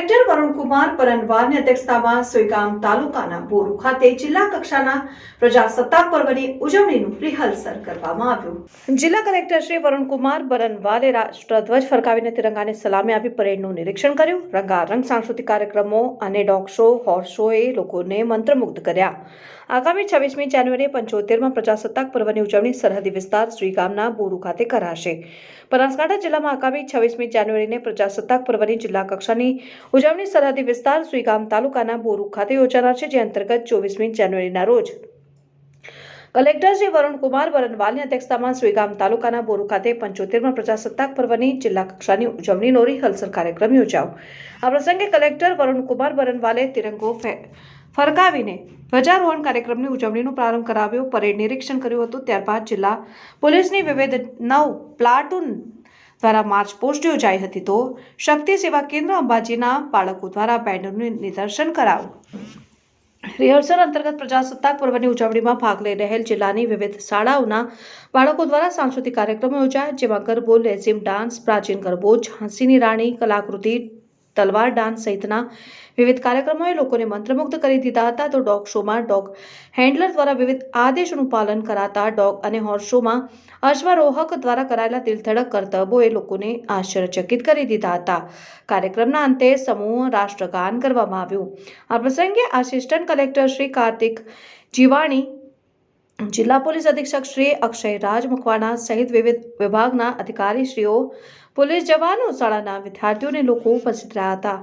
Collector Varun Kumar પરનવારની અધ્યક્ષતામાં સુઈગામ તાલુકાના બોરુ ખાતે જિલ્લા કક્ષાના પ્રજાસત્તાક પર્વની ઉજવણીનું રિહર્સલ કરવામાં આવ્યું. જિલ્લા કલેક્ટર શ્રી વરુણકુમાર બરનવાલે રાષ્ટ્રધ્વજ ફરકાવીને તિરંગાને સલામી આપી પરેડનું નિરીક્ષણ કર્યું. રંગારંગ સાંસ્કૃતિક કાર્યક્રમો અને ડોગ શો, હોર્સ શોએ લોકોને મંત્રમુગ્ધ કર્યા. આગામી છવ્વીસમી જાન્યુઆરીએ પંચોતેરમાં પ્રજાસત્તાક પર્વની ઉજવણી સરહદી વિસ્તાર સુઈગામના બોરુ ખાતે કરાશે. બનાસકાંઠા જિલ્લામાં આગામી છવ્વીસમી જાન્યુઆરીને પ્રજાસત્તાક પર્વની જિલ્લા કક્ષાની ઉજવણી સરહદી વિસ્તાર સુઈગામ તાલુકાના બોરુ ખાતે યોજાનાર છે, જે અંતર્ગત ચોવીસમી જાન્યુઆરીના રોજ. કલેક્ટર શ્રી વરુણકુમાર વરણવાલની અધ્યક્ષતામાં સુઈગામ તાલુકાના બોરુ ખાતે પંચોતેરમાં પ્રજાસત્તાક પર્વની જિલ્લા કક્ષાની ઉજવણીનો રિહર્સલ કાર્યક્રમ યોજાયો. આ પ્રસંગે કલેક્ટર વરુણકુમાર વરણવાલે તિરંગો ફરકાવીને ધ્વજારોહણ કાર્યક્રમની ઉજવણીનો પ્રારંભ કરાવ્યો. પરેડ નિરીક્ષણ કર્યું હતું. ત્યારબાદ જિલ્લા પોલીસની વિવિધ નવ પ્લાટૂન દ્વારા માર્ચ પોસ્ટ યોજાઈ હતી તો શક્તિ સેવા કેન્દ્ર અંબાજીના બાળકો દ્વારા બેનરનું નિદર્શન કરાવ્યું રિહર્સલ અંતર્ગત પ્રજાસત્તાક પર્વની ઉજવણીમાં ભાગ લઈ રહેલ જિલ્લાની વિવિધ શાળાઓના બાળકો દ્વારા સાંસ્કૃતિક કાર્યક્રમો યોજાયા, જેમાં ગરબો, લેઝિમ ડાન્સ, પ્રાચીન ગરબો, ઝાંસીની રાણી, કલાકૃતિ તલવાર ડાન્સ સહિતના વિવિધ કાર્યક્રમોએ લોકોને મંત્રમુગ્ધ કરી દીધા હતા. તો ડોગ શોમાં ડોગ હેન્ડલર દ્વારા વિવિધ આદેશોનું પાલન કરાતા ડોગ અને હોર્સ શોમાં અશ્વારોહક દ્વારા કરાયેલા દિલધડક કરતબોએ લોકોને આશ્ચર્યચકિત કરી દીધા હતા. કાર્યક્રમના અંતે સમૂહ રાષ્ટ્રગાન કરવામાં આવ્યું. આ પ્રસંગે આસિસ્ટન્ટ કલેક્ટર શ્રી કાર્તિક જીવાણી જિલ્લા પોલીસ અધિક્ષક શ્રી અક્ષય રાજ મકવાણા સહિત વિવિધ વિભાગના અધિકારીશ્રીઓ, પોલીસ જવાનો, શાળાના વિદ્યાર્થીઓને લોકો ઉપસ્થિત રહ્યા હતા.